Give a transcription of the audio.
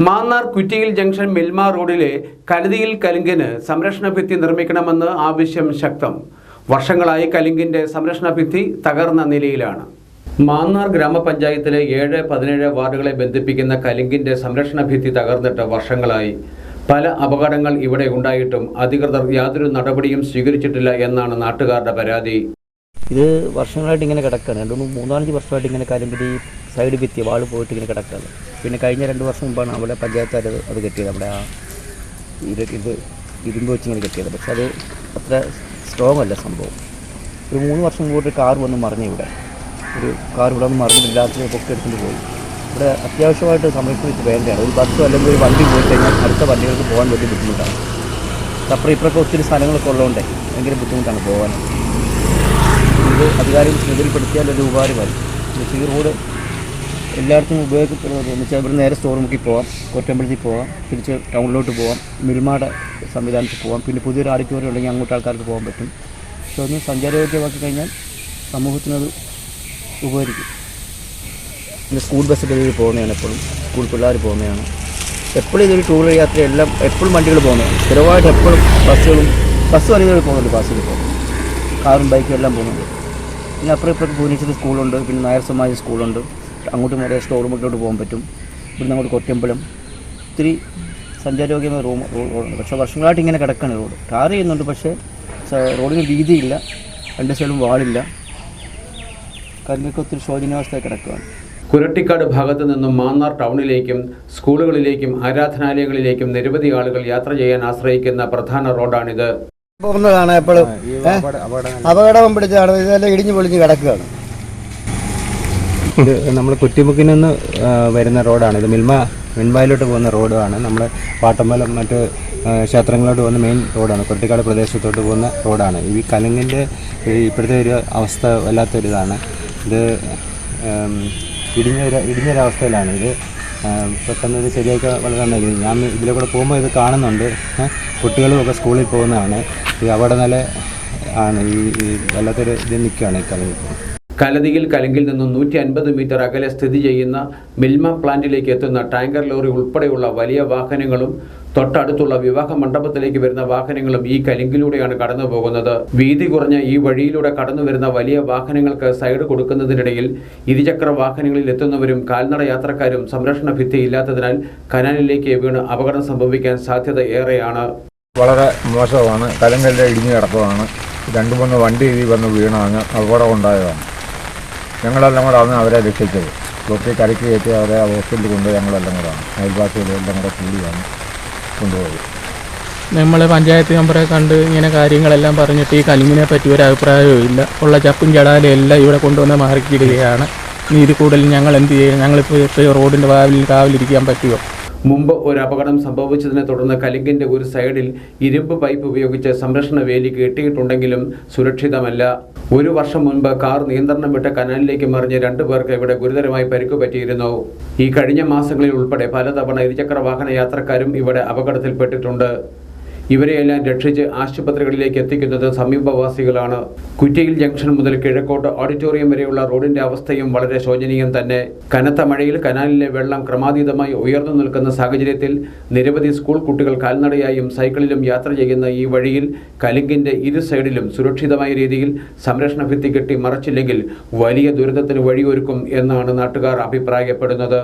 മാന്നാർ കുറ്റിയിൽ junction Milma റോഡിലെ കലുതിയിൽ കലുങ്കിന് സംരക്ഷണ ഭിത്തി നിർമ്മിക്കണമെന്ന് ആവശ്യം ശക്തം. വർഷങ്ങളായി കലുങ്കിന്റെ സംരക്ഷണ ഭിത്തി തകർന്ന നിലയിലാണ്. മാന്നാർ ഗ്രാമപഞ്ചായത്തിലെ ഏഴ് പതിനേഴ് വാർഡുകളെ ബന്ധിപ്പിക്കുന്ന കലുങ്കിന്റെ സംരക്ഷണ ഭിത്തി തകർന്നിട്ട് വർഷങ്ങളായി. പല അപകടങ്ങൾ ഇവിടെ ഉണ്ടായിട്ടും അധികൃതർ യാതൊരു നടപടിയും സ്വീകരിച്ചിട്ടില്ല എന്നാണ് നാട്ടുകാരുടെ പരാതി. ഇത് വർഷങ്ങളായിട്ട് ഇങ്ങനെ കിടക്കുകയാണ് രണ്ട് മൂന്ന് മൂന്നാലഞ്ച് വർഷമായിട്ട് ഇങ്ങനെ കരിമ്പരി സൈഡ് ഭിത്തി വാൾ പോയിട്ട് ഇങ്ങനെ കിടക്കുകയാണ് പിന്നെ കഴിഞ്ഞ രണ്ട് വർഷം മുമ്പാണ് അവിടെ പഞ്ചായത്തുകാർ അത് കെട്ടിയത്. അവിടെ ആ ഇത് ഇത് ഇരുമ്പ് വെച്ച് ഇങ്ങനെ കെട്ടിയത്. പക്ഷെ അത് അത്ര സ്ട്രോങ് അല്ല സംഭവം. ഒരു മൂന്ന് വർഷം മുമ്പ് ഒരു കാർ വന്ന് മറിഞ്ഞു ഇവിടെ. ഒരു കാർ ഇവിടെ വന്ന് മറിഞ്ഞ് രാത്രി പൊക്കെടുത്തുകൊണ്ട് പോയി. ഇവിടെ അത്യാവശ്യമായിട്ട് സംരക്ഷണിച്ച് വേണ്ടതാണ് ഒരു ബസ്സോ അല്ലെങ്കിൽ ഒരു വണ്ടി പോയി കഴിഞ്ഞാൽ അടുത്ത വണ്ടികൾക്ക് പോകാൻ വലിയ ബുദ്ധിമുട്ടാണ്. അപ്പുറം ഇപ്പുറമൊക്കെ ഒത്തിരി സ്ഥലങ്ങളൊക്കെ ഉള്ളതുകൊണ്ട് ഭയങ്കര ബുദ്ധിമുട്ടാണ് പോകാൻ. ഇത് അധികാരം ചുമതലപ്പെടുത്തിയാൽ ഒരു ഉപകാരമായി ബഷീർ റോഡ് എല്ലായിടത്തും ഉപയോഗപ്പെടുന്നത് എന്ന് വെച്ചാൽ ഇവിടെ നേരെ സ്റ്റോർ പോവാം കൊറ്റമ്പലത്തിൽ പോവാം തിരിച്ച് ടൗണിലോട്ട് പോവാം മിൽമാടെ സംവിധാനത്തിൽ പോവാം പിന്നെ പുതിയൊരു ആഡിറ്റോറിയം ഉണ്ടെങ്കിൽ അങ്ങോട്ട് ആൾക്കാർക്ക് പോകാൻ പറ്റും. പക്ഷെ ഒന്ന് സഞ്ചാരയോഗ്യമാക്കി കഴിഞ്ഞാൽ സമൂഹത്തിനത് ഉപകരിക്കും. പിന്നെ സ്കൂൾ ബസ്സൊക്കെ ഇതിൽ പോകുന്നതാണ് എപ്പോഴും. സ്കൂൾ പിള്ളേർ പോകുന്നതാണ്. എപ്പോഴും ഇതൊരു ടൂർ യാത്ര എല്ലാം എപ്പോഴും വണ്ടികൾ പോകുന്നതാണ്. സ്ഥിരമായിട്ട് എപ്പോഴും ബസ്സുകളും ബസ് വണ്ടികൾ പോകുന്നുണ്ട് ബസ്സിൽ പോകുന്നു കാറും ബൈക്കും എല്ലാം പോകുന്നുണ്ട്. പിന്നെ അപ്പുറം ഇപ്പുറത്ത് ഭുവനേശ്വരി സ്കൂളുണ്ട് പിന്നെ നായർ സമാജ സ്കൂളുണ്ട്. അങ്ങോട്ടും സ്റ്റോർ റൂമിലോട്ട് പോകാൻ പറ്റും. ഇവിടുന്ന് അങ്ങോട്ട് കൊറ്റമ്പലം. ഒത്തിരി സഞ്ചാരയോഗ്യമായ റൂം റോഡുണ്ട് പക്ഷേ വർഷങ്ങളായിട്ട് ഇങ്ങനെ കിടക്കുകയാണ് റോഡ്. ടാർ ചെയ്യുന്നുണ്ട് പക്ഷേ റോഡിന് വീതിയില്ല. രണ്ട് സൈഡും വാളില്ല. കല്ലൊക്കെ ഒത്തിരി ശോചനീയാവസ്ഥയിൽ കിടക്കുകയാണ് കുരട്ടിക്കാട് ഭാഗത്തു നിന്നും മാന്നാർ ടൗണിലേക്കും സ്കൂളുകളിലേക്കും ആരാധനാലയങ്ങളിലേക്കും നിരവധി ആളുകൾ യാത്ര ചെയ്യാൻ ആശ്രയിക്കുന്ന പ്രധാന റോഡാണിത്. പോകുന്നതാണ് എപ്പോഴും. അപകടം പിടിച്ചാണ് ഇതെല്ലാം ഇടിഞ്ഞു പൊളിഞ്ഞ് കിടക്കുകയാണ്. ഇത് നമ്മൾ കുറ്റിമുക്കിൽ നിന്ന് വരുന്ന റോഡാണ്. ഇത് മിൽമ മിൽമയിലോട്ട് പോകുന്ന റോഡാണ്. നമ്മൾ പാട്ടമ്പലം മറ്റ് ക്ഷേത്രങ്ങളോട്ട് പോകുന്ന മെയിൻ റോഡാണ്. കുരട്ടിക്കാട് പ്രദേശത്തോട്ട് പോകുന്ന റോഡാണ്. ഈ കലുങ്ങിന്റെ ഇപ്പോഴത്തെ ഒരു അവസ്ഥ വല്ലാത്തൊരിതാണ്. ഇത് ഇടിഞ്ഞൊരു ഇടിഞ്ഞൊരവസ്ഥയിലാണ്. ഇത് പെട്ടെന്ന് ഇത് ശരിയാക്കി വളരെ നന്നായിരിക്കും ഞാൻ ഇതിലെ കൂടെ പോകുമ്പോൾ ഇത് കാണുന്നുണ്ട്. കുട്ടികളും ഒക്കെ സ്കൂളിൽ പോകുന്നതാണ്. ഈ അവിടെ നില ആണ് ഈ വല്ലാത്തൊരു ഇത് നിൽക്കുകയാണ് ഈ കലങ്ങിപ്പോൾ കലതിയിൽ കലങ്കിൽ നിന്നും നൂറ്റി അൻപത് മീറ്റർ അകലെ സ്ഥിതി ചെയ്യുന്ന മിൽമ പ്ലാന്റിലേക്ക് എത്തുന്ന ടാങ്കർ ലോറി ഉൾപ്പെടെയുള്ള വലിയ വാഹനങ്ങളും തൊട്ടടുത്തുള്ള വിവാഹ മണ്ഡപത്തിലേക്ക് വരുന്ന വാഹനങ്ങളും ഈ കലിങ്കിലൂടെയാണ് കടന്നു പോകുന്നത്. വീതി കുറഞ്ഞ ഈ വഴിയിലൂടെ കടന്നു വരുന്ന വലിയ വാഹനങ്ങൾക്ക് സൈഡ് കൊടുക്കുന്നതിനിടയിൽ ഇരുചക്ര വാഹനങ്ങളിൽ എത്തുന്നവരും കാൽനട യാത്രക്കാരും സംരക്ഷണ ഭിത്തി ഇല്ലാത്തതിനാൽ കനാലിലേക്ക് വീണ് അപകടം സംഭവിക്കാൻ സാധ്യത ഏറെയാണ്. വളരെ മോശമാണ്. കലങ്കല്ല ഇടിഞ്ഞു കിടക്കുകയാണ് രണ്ട് മൂന്ന് വണ്ടി ഇതിൽ വന്ന് വീണാണ്. അപകടം ഉണ്ടായതാണ്. ഞങ്ങളെല്ലാം കൂടെ ആണ് അവരെ രക്ഷിച്ചത്. തൊട്ടി കരയ്ക്ക് കയറ്റി അവരെ ഹോസ്പിറ്റലിൽ കൊണ്ടുപോയി ഞങ്ങളെല്ലാം കൂടെ ആണ് അയൽവാസികളും കൂടെ കൂടിയാണ് കൊണ്ടുപോയത്. നമ്മൾ പഞ്ചായത്ത് മെമ്പറെ കണ്ട് ഇങ്ങനെ കാര്യങ്ങളെല്ലാം പറഞ്ഞിട്ട് ഈ കലിങ്ങിനെ പറ്റി ഒരു അഭിപ്രായവും ഇല്ല. ഉള്ള ചപ്പും ചടാലും എല്ലാം ഇവിടെ കൊണ്ടുവന്ന് മാറിക്കിടുകയാണ്. ഇനി ഇത് കൂടുതൽ ഞങ്ങൾ എന്ത് ചെയ്യും? ഞങ്ങളിപ്പോൾ റോഡിന്റെ വാവിൽ കാവിലിരിക്കാൻ പറ്റുമോ? മുമ്പ് ഒരു അപകടം സംഭവിച്ചതിനെ തുടർന്ന് കലിങ്കിന്റെ ഒരു സൈഡിൽ ഇരുമ്പ് പൈപ്പ് ഉപയോഗിച്ച് സംരക്ഷണ വേലി കെട്ടിയിട്ടുണ്ടെങ്കിലും സുരക്ഷിതമല്ല. ഒരു വർഷം മുൻപ് കാർ നിയന്ത്രണം വിട്ട കനാലിലേക്ക് മറിഞ്ഞ് രണ്ടു പേർക്ക് ഇവിടെ ഗുരുതരമായി പരിക്ക് പറ്റിയിരുന്നു. ഈ കഴിഞ്ഞ മാസങ്ങളിൽ ഉൾപ്പെടെ പലതവണ ഇരുചക്ര വാഹന യാത്രക്കാരും ഇവിടെ അപകടത്തിൽപ്പെട്ടിട്ടുണ്ട്. ഇവരെയെല്ലാം രക്ഷിച്ച് ആശുപത്രികളിലേക്ക് എത്തിക്കുന്നത് സമീപവാസികളാണ്. കുറ്റിയിൽ ജംഗ്ഷൻ മുതൽ കിഴക്കോട്ട് ഓഡിറ്റോറിയം വരെയുള്ള റോഡിന്റെ അവസ്ഥയും വളരെ ശോചനീയം തന്നെ. കനത്ത മഴയിൽ കനാലിലെ വെള്ളം ക്രമാതീതമായി ഉയർന്നു നിൽക്കുന്ന സാഹചര്യത്തിൽ നിരവധി സ്കൂൾ കുട്ടികൾ കാൽനടയായും സൈക്കിളിലും യാത്ര ചെയ്യുന്ന ഈ വഴിയിൽ കലിങ്കിന്റെ ഇരു സൈഡിലും സുരക്ഷിതമായ രീതിയിൽ സംരക്ഷണ ഭിത്തി കെട്ടി മറച്ചില്ലെങ്കിൽ വലിയ ദുരിതത്തിന് വഴിയൊരുക്കും എന്നാണ് നാട്ടുകാർ അഭിപ്രായപ്പെടുന്നത്.